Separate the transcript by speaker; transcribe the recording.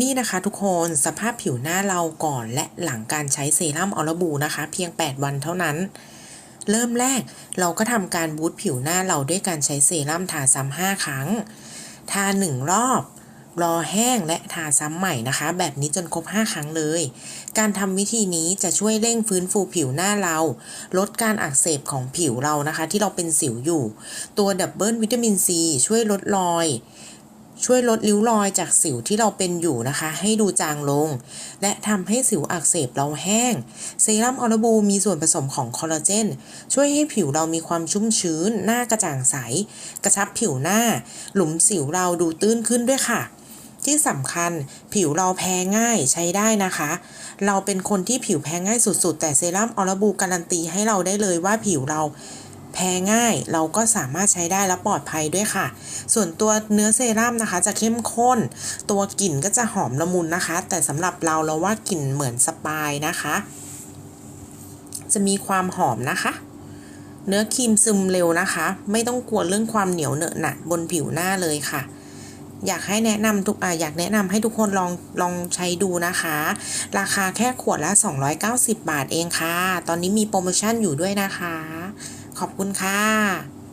Speaker 1: นี่นะคะทุกคนสภาพผิวหน้าเราก่อนและหลังการใช้เซรั่มออร์บูนะคะ เพียง 8 วันเท่านั้น เริ่มแรกเราก็ทำการบูตผิวหน้าเราด้วยการใช้เซรั่มทาซ้ำ5ครั้ง ทา1รอบ รอแห้งและทาซ้ำใหม่นะคะ แบบนี้จนครบ 5 ครั้งเลย การทำวิธีนี้จะช่วยเร่งฟื้นฟูผิวหน้าเรา ลดการอักเสบของผิวเรานะคะ ที่เราเป็นสิวอยู่ ตัวดับเบิลวิตามินซีช่วยลดรอย ช่วยลดริ้วรอยจากสิวที่เราเป็นอยู่นะคะ ให้ดูจางลง และทำให้สิวอักเสบเราแห้ง เซรั่มออรบูมีส่วนผสมของคอลลาเจน ช่วยให้ผิวเรามีความชุ่มชื้น หน้ากระจ่างใส กระชับผิวหน้า หลุมสิวเราดูตื้นขึ้นด้วยค่ะที่สำคัญผิวเราแพ้ง่ายใช้ได้นะคะ เราเป็นคนที่ผิวแพ้ง่ายสุดๆ แต่เซรั่มออรบูการันตีให้เราได้เลยว่าผิวเรา แพ้ง่าย เราก็สามารถใช้ได้และปลอดภัยด้วยค่ะ ส่วนตัวเนื้อเซรั่มนะคะ จะเข้มข้น ตัวกลิ่นก็จะหอมละมุนนะคะ แต่สำหรับเราเราว่ากลิ่นเหมือนสปายนะคะ จะมีความหอมนะคะ เนื้อครีมซึมเร็วนะคะ ไม่ต้องกลัวเรื่องความเหนียวเหนอะหนะบนผิวหน้าเลยค่ะอยากให้แนะนำทุกอ่าอยากแนะนำให้ทุกคนลองลองใช้ดูนะคะ ราคาแค่ขวดละ 290 บาทเองค่ะ ตอนนี้มีโปรโมชั่นอยู่ด้วยนะคะ ขอบคุณค่ะ